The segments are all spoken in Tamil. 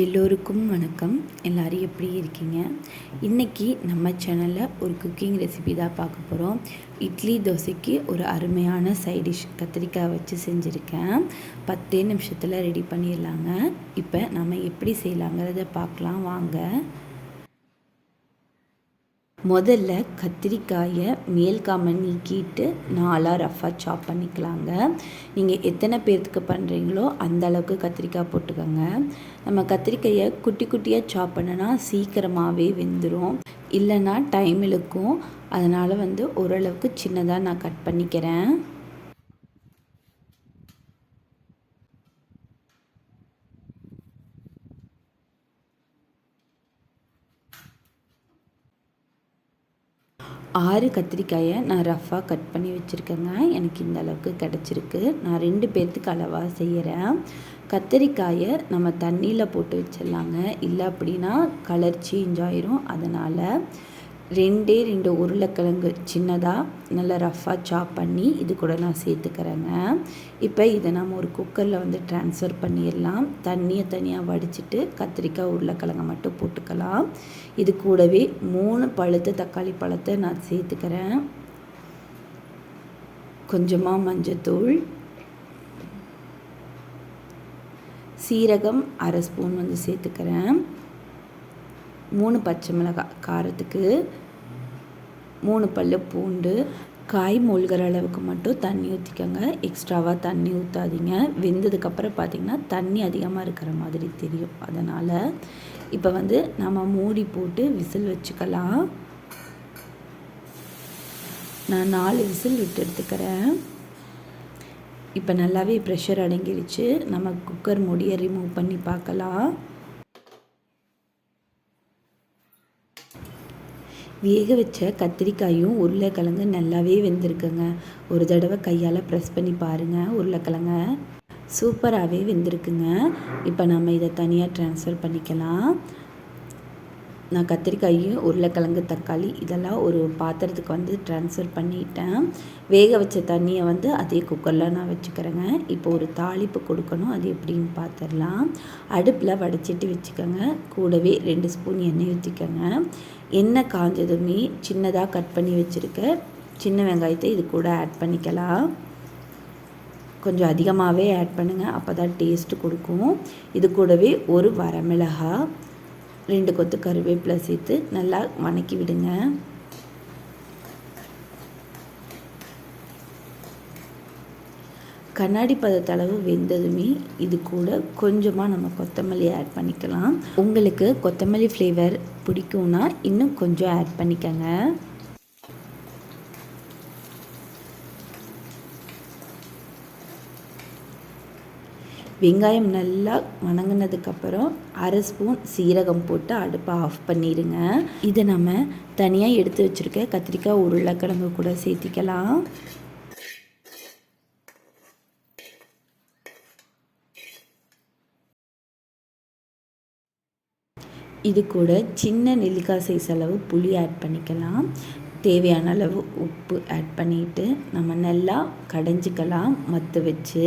எல்லோருக்கும் வணக்கம். எல்லோரும் எப்படி இருக்கீங்க? இன்றைக்கி நம்ம சேனலில் ஒரு குக்கிங் ரெசிபி தான் பார்க்க போகிறோம் இட்லி தோசைக்கு ஒரு அருமையான சைடிஷ் கத்திரிக்காய் வச்சு செஞ்சுருக்கேன். பத்தே நிமிஷத்தில் ரெடி பண்ணிடலாங்க. இப்போ நம்ம எப்படி செய்யலாங்கிறத பார்க்கலாம். வாங்க. முதல்ல கத்திரிக்காயை மேல் நீக்கிட்டு நாலாக ரஃபாக சாப் பண்ணிக்கலாங்க. நீங்கள் எத்தனை பேர்த்துக்கு பண்ணுறீங்களோ அந்த அளவுக்கு கத்திரிக்காய் போட்டுக்கோங்க. நம்ம கத்திரிக்காயை குட்டி குட்டியாக சாப் பண்ணனா சீக்கிரமாகவே வெந்துடும் இல்லைன்னா டைம் இழுக்கும். அதனால் வந்து ஓரளவுக்கு சின்னதாக நான் கட் பண்ணிக்கிறேன். ஆறு கத்திரிக்காயை நான் ரஃப்பாக கட் பண்ணி வச்சுருக்கேங்க. எனக்கு இந்த அளவுக்கு கிடச்சிருக்கு. நான் ரெண்டு பேர்த்துக்கு அளவாக செய்கிறேன் கத்திரிக்காயை நம்ம தண்ணியில் போட்டு வச்சிடலாங்க. இல்லை அப்படின்னா கலர் சேஞ்ச் ஆயிரும். அதனால் ரெண்டே ரெண்டு உருளைக்கிழங்கு சின்னதாக நல்லா ரஃப்பாக சாப் பண்ணி இது கூட நான் சேர்த்துக்கிறேங்க. இப்போ இதை நம்ம ஒரு குக்கரில் வந்து ட்ரான்ஸ்ஃபர் பண்ணிடலாம் தண்ணியை தனியாக வடிச்சிட்டு கத்திரிக்காய் உருளைக்கிழங்கை மட்டும் போட்டுக்கலாம். இது கூடவே மூணு பழுத்த தக்காளி பழத்தை நான் சேர்த்துக்கிறேன். கொஞ்சமாக மஞ்சத்தூள். சீரகம் அரை ஸ்பூன் வந்து சேர்த்துக்கிறேன். மூணு பச்சை மிளகாய் காரத்துக்கு மூணு பல் பூண்டு காய் மூழ்கிற அளவுக்கு மட்டும் தண்ணி ஊற்றிக்கோங்க எக்ஸ்ட்ராவாக தண்ணி ஊற்றாதீங்க வெந்ததுக்கப்புறம் பார்த்திங்கன்னா தண்ணி அதிகமாக இருக்கிற மாதிரி தெரியும். அதனால் இப்போ வந்து நம்ம மூடி போட்டு விசில் வச்சுக்கலாம். நான் நாலு விசில் விட்டு எடுத்துக்கிறேன். இப்போ நல்லாவே ப்ரெஷர் அடங்கிருச்சு. நம்ம குக்கர் மூடியை ரிமூவ் பண்ணி பார்க்கலாம். வேக வச்ச கத்திரிக்காயும் உருளைக்கிழங்கு நல்லாவே வெந்திருக்குங்க. ஒரு தடவை கையால் ப்ரெஸ் பண்ணி பாருங்கள் உருளைக்கிழங்க. சூப்பராகவே வெந்திருக்குங்க. இப்போ நம்ம இதை தனியாக ட்ரான்ஸ்ஃபர் பண்ணிக்கலாம். நான் கத்திரிக்காயும் உருளைக்கிழங்கு தக்காளி இதெல்லாம் ஒரு பாத்திரத்துக்கு வந்து ட்ரான்ஸ்ஃபர் பண்ணிட்டேன். வேக வச்ச தண்ணியை வந்து அதே குக்கரில் நான் வச்சுக்கிறேங்க. இப்போ ஒரு தாளிப்பு கொடுக்கணும். அது எப்படின்னு பார்த்துடலாம் அடுப்பில் வடைச்சிட்டு வச்சுக்கோங்க. கூடவே ரெண்டு ஸ்பூன் எண்ணெய் ஊற்றிக்கோங்க எண்ணெய் காஞ்சதுமே சின்னதாக கட் பண்ணி வச்சுருக்க. சின்ன வெங்காயத்தை இது கூட ஆட் பண்ணிக்கலாம். கொஞ்சம் அதிகமாகவே ஆட் பண்ணுங்கள் அப்போ தான் டேஸ்ட்டு கொடுக்கும். இது கூடவே ஒரு வரமிளகாய் ரெண்டு கொத்து கருவேப்பிலை சேர்த்து நல்லா வணக்கி விடுங்க. கண்ணாடி பதத்தளவு வெந்ததுமே இது கூட கொஞ்சமாக நம்ம கொத்தமல்லி ஆட் பண்ணிக்கலாம். உங்களுக்கு கொத்தமல்லி ஃப்ளேவர் பிடிக்கும்னா இன்னும் கொஞ்சம் ஆட் பண்ணிக்கோங்க. வெங்காயம் நல்லா வணங்கினதுக்கப்புறம் அரை ஸ்பூன் சீரகம் போட்டு அடுப்பை ஆஃப் பண்ணிடுங்க இதை நம்ம தனியாக எடுத்து வச்சுருக்க கத்திரிக்காய் உருளைக்கிழங்கு கூட சேர்த்திக்கலாம். இது கூட சின்ன நெல்லிக்காய் சைஸ் அளவு புளி ஆட் பண்ணிக்கலாம். தேவையான அளவு உப்பு ஆட் பண்ணிவிட்டு நம்ம நல்லா கடைஞ்சிக்கலாம் மற்ற வச்சு.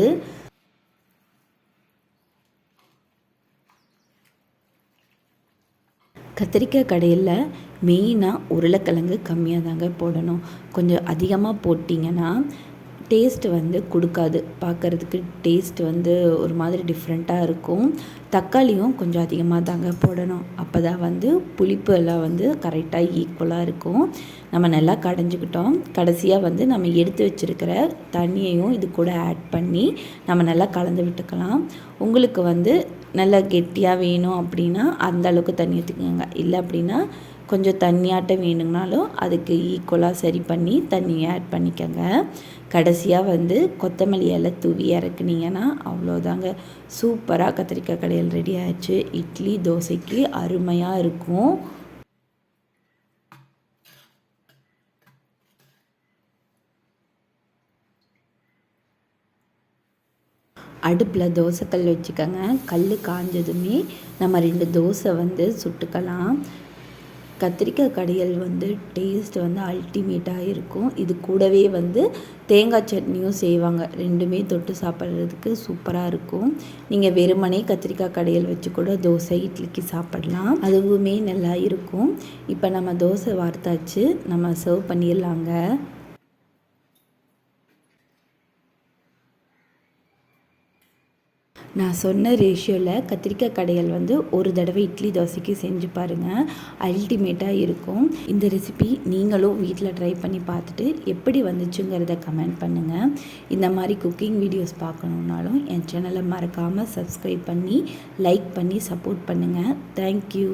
கத்திரிக்காய் கடையில் மெயினாக உருளைக்கிழங்கு கம்மியாக தாங்க போடணும். கொஞ்சம் அதிகமாக போட்டிங்கன்னா டேஸ்ட் வந்து கொடுக்காது. பார்க்குறதுக்கு டேஸ்ட் வந்து ஒரு மாதிரி டிஃப்ரெண்ட்டாக இருக்கும். தக்காளியும் கொஞ்சம் அதிகமாக தாங்க போடணும். அப்போ தான் வந்து புளிப்பு எல்லாம் வந்து கரெக்டாக ஈக்குவலாக இருக்கும். நம்ம நல்லா கடைஞ்சிக்கிட்டோம். கடைசியாக வந்து நம்ம எடுத்து வச்சுருக்கிற தண்ணியையும் இது கூட ஆட் பண்ணி நம்ம நல்லா கலந்து விட்டுக்கலாம். உங்களுக்கு வந்து நல்லா கெட்டியாக வேணும் அப்படின்னா அந்த அளவுக்கு தண்ணி ஊற்றிக்கோங்க இல்லை அப்படின்னா கொஞ்சம் தண்ணியாட்டம் வேணுங்கனாலும் அதுக்கு ஈக்குவலாக சரி பண்ணி தண்ணியை ஆட் பண்ணிக்கோங்க. கடைசியாக வந்து கொத்தமல்லி இலை தூவி இறக்குனீங்கன்னா அவ்வளோதாங்க. சூப்பராக கத்திரிக்காய் கடையில் ரெடி ஆயிடுச்சு. இட்லி தோசைக்கு அருமையாக இருக்கும். அடுப்பில் தோசைக்கல் வச்சுக்கோங்க. கல் காஞ்சதுமே நம்ம ரெண்டு தோசை வந்து சுட்டுக்கலாம். கத்திரிக்காய் கடையல் வந்து டேஸ்ட் வந்து அல்டிமேட்டாக இருக்கும். இது கூடவே வந்து தேங்காய் சட்னியும் செய்வாங்க. ரெண்டுமே தொட்டு சாப்பிட்றதுக்கு சூப்பராக இருக்கும். நீங்கள் வெறுமனே கத்திரிக்காய் கடையல் வச்சு கூட தோசை இட்லிக்கு சாப்பிடலாம். அதுவுமே நல்லா இருக்கும். இப்போ நம்ம தோசை வார்த்தாச்சு நம்ம சர்வ் பண்ணிடலாங்க. நான் சொன்ன ரேஷியோவில் கத்திரிக்காய் கடைகள் வந்து ஒரு தடவை இட்லி தோசைக்கு செஞ்சு பாருங்கள் அல்டிமேட்டாக இருக்கும். இந்த ரெசிபி நீங்களும் வீட்டில் ட்ரை பண்ணி பார்த்துட்டு எப்படி வந்துச்சுங்கிறத கமெண்ட் பண்ணுங்கள் இந்த மாதிரி குக்கிங் வீடியோஸ் பார்க்கணுன்னாலும் என் சேனலை மறக்காமல் சப்ஸ்கிரைப் பண்ணி லைக் பண்ணி சப்போர்ட் பண்ணுங்கள் தேங்க்யூ